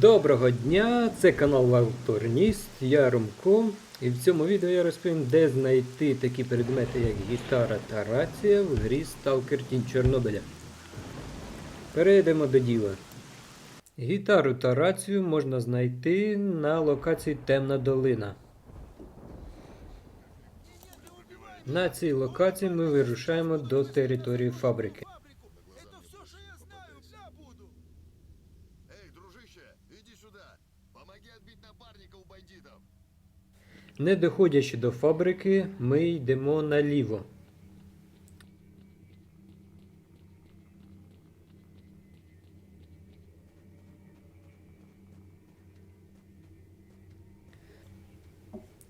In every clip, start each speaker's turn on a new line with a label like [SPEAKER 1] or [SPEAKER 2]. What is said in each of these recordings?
[SPEAKER 1] Доброго дня! Це канал Авторніст, я Ромко. І в цьому відео я розповім, де знайти такі предмети, як гітара та рація в грі Stalker Тінь Чорнобиля. Перейдемо до діла. Гітару та рацію можна знайти на локації Темна долина. На цій локації ми вирушаємо до території фабрики.
[SPEAKER 2] Дружище, иди сюда. Помоги отбить напарника у бандитов.
[SPEAKER 1] Не доходячи до фабрики, ми йдемо наліво.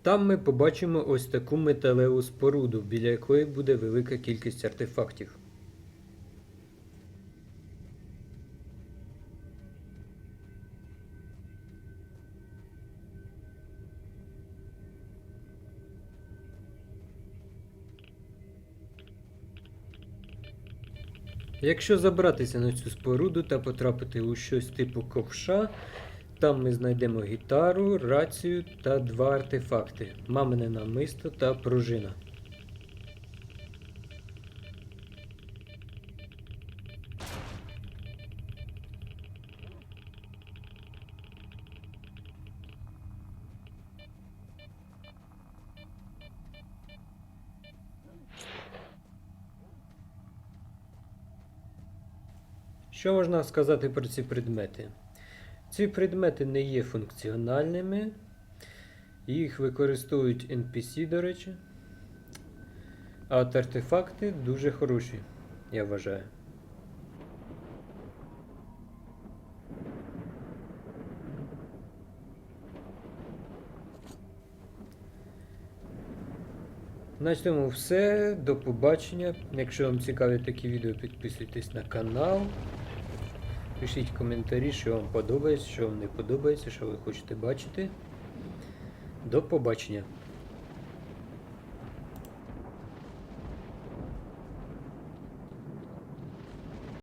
[SPEAKER 1] Там ми побачимо ось таку металеву споруду, біля якої буде велика кількість артефактів. Якщо забратися на цю споруду та потрапити у щось типу ковша, там ми знайдемо гітару, рацію та два артефакти мамине намисто та пружина. Що можна сказати про ці предмети? Ці предмети не є функціональними, їх використовують NPC, до речі. А от артефакти дуже хороші, я вважаю. На цьому все. До побачення. Якщо вам цікаві такі відео, підписуйтесь на канал. Пишіть коментарі, що вам подобається, що вам не подобається, що ви хочете бачити. До побачення.